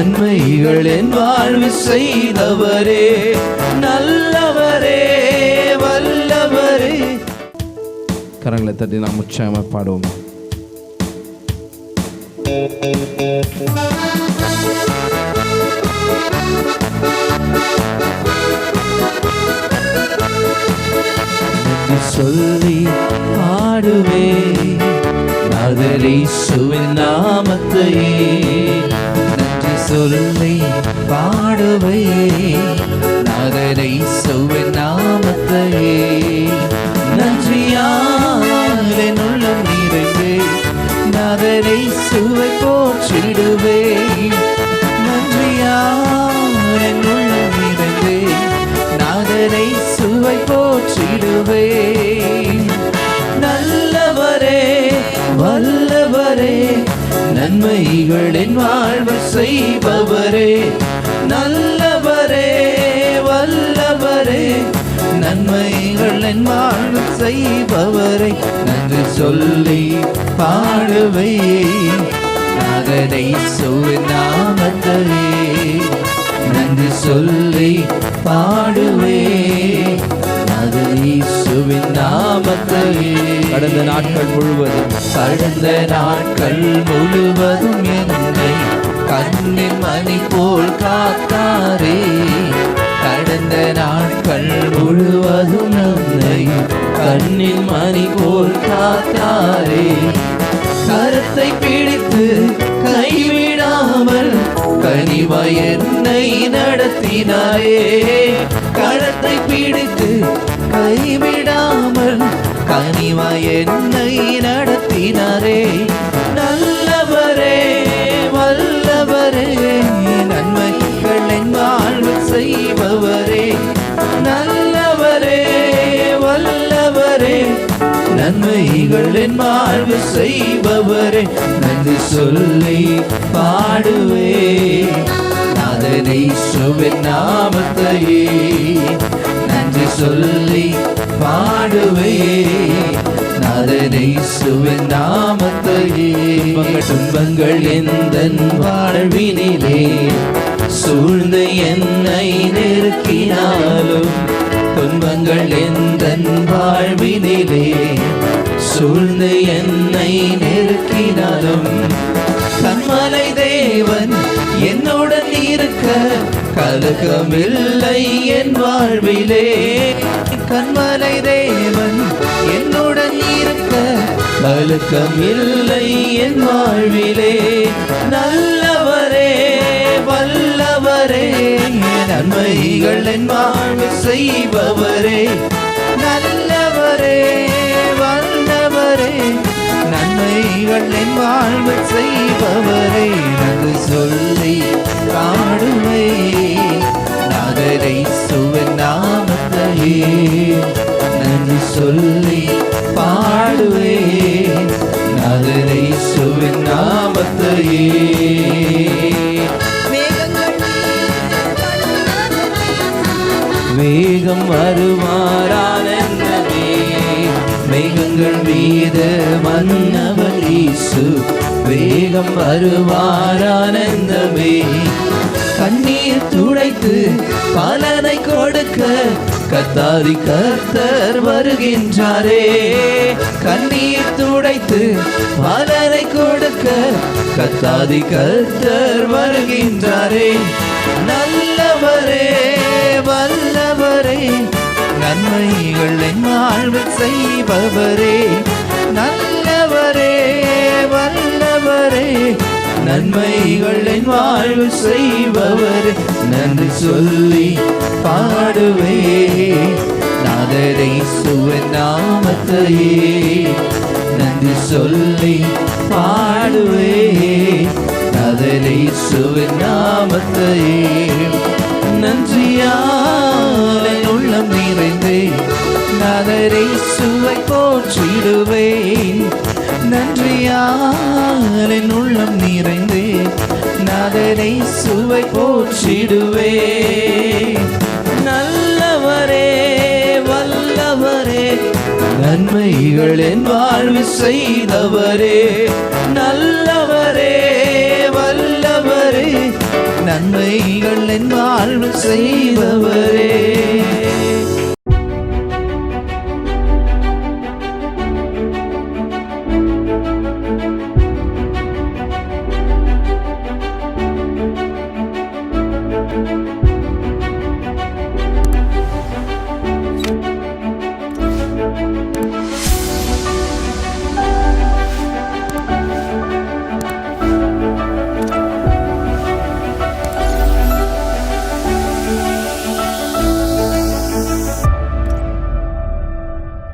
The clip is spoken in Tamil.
நன்மைகள் என் வாழ்வு செய்தவரே நல்லவரே வல்லவரே. கரங்களை தட்டி நாம் உற்சாகமாக பாடுவோம். சொல்லி பாடுவே நகரீசுவின் நாமத்தையே. நன்றி பாடுவையே பாடுவே நகரீசுவின் நாமத்தையே. நன்றியால் என் உள்ளம் நிறைவே நகரீசுவை போற்றிடுவே. நன்றியால் உள்ளம் நிறைவே நாதரை சுவை போற்றிடுவே. நன்மைகளின் வாழ்வு செய்பவரே. நல்லவரே வல்லவரே. நன்மைகளின் வாழ்வு செய்பவரை. நன்றி சொல்லி பாடுவே. நாதரை சுவை நன்றி சொல்லி பாடுவே. அது இயேசுவின் கடந்த நாட்கள் முழுவதும் கடந்த நாட்கள் முழுவதும் என்னை கண்ணில் மணி போல் காத்தாரே. கடந்த நாட்கள் முழுவதும் என்னை கண்ணில் மணி போல் காத்தாரே. கருத்தை பிடித்து கைவிடாமல் கனிவாய் என்னை நடத்தினாரே கரத்தை பிடித்து கைவிடாமல் கனிவாய் என்னை நடத்தினாரே. நல்லவரே வல்லவரே நன்மைகள் என் வாழ்வு செய்பவரே. நல்லவரே வல்லவரே நன்மைகள் என் வாழ்வு செய்பவரே. நன்றி சொல்லி பாடுவே நாதனை சுவின் நாமத்தையே. சொல்லி பாடுவே நாதனை சுவின் நாமத்தையே. துன்பங்கள். எந்த வாழ்வினிலே? சூழ்ந்து என்னை நெருக்கினாலும் துன்பங்கள் எந்த வாழ்வினிலே? சூழ்ந்து என்னை நெருக்கினாலும் கண்மலை தேவன் என்னுடன் இருக்க கலகமில்லை என் வாழ்விலே. கண்மலை தேவன் என்னுடன் இருக்க கலகமில்லை என் வாழ்விலே. நல்லவரே வல்லவரே நன்மைகள் என் வாழ்வு செய்பவரே. என் வாழ்வு செய்பவரே நன்றி சொல்லி பாடுவே நகரை சுவன் நாமத்தையே நன்றி சொல்லி பாடுவே. நகரை சுவன் நாமத்தையே. வேகம் வருவாரானந்தமே மேகங்கள் மீது வந்தவர் ஈசு. வேகம் வருவாரானந்தமே கண்ணீர் துடைத்து பலனை கொடுக்க கத்தாதி கர்த்தர் வருகின்றாரே. கண்ணீர் துடைத்து பலனை கொடுக்க கத்தாதி கர்த்தர் வருகின்றாரே. நல்லவரே வல்லவரே நன்மைகள் என் செய்பவரே. நல்லவரே வல்லவரே. நன்மைகள் என் வாழ்வு செய்பவரே. நன்றி சொல்லி பாடுவே. நாதரை சுவன் நாமத்தையே நன்றி சொல்லி பாடுவே. நாதரை சுவன் நாமத்தையே நன்றியால் நிறைந்தே நகரை சுவை போற்றிடுவேன். நன்றியால் என் உள்ளம் நிறைந்தே நகரை சுவை போற்றிடுவேன். நல்லவரே வல்லவரே நன்மைகள் என் வாழ்வு செய்தவரே. நல்லவரே வல்லவரே நன்மைகள் என் வாழ்வு செய்தவரே.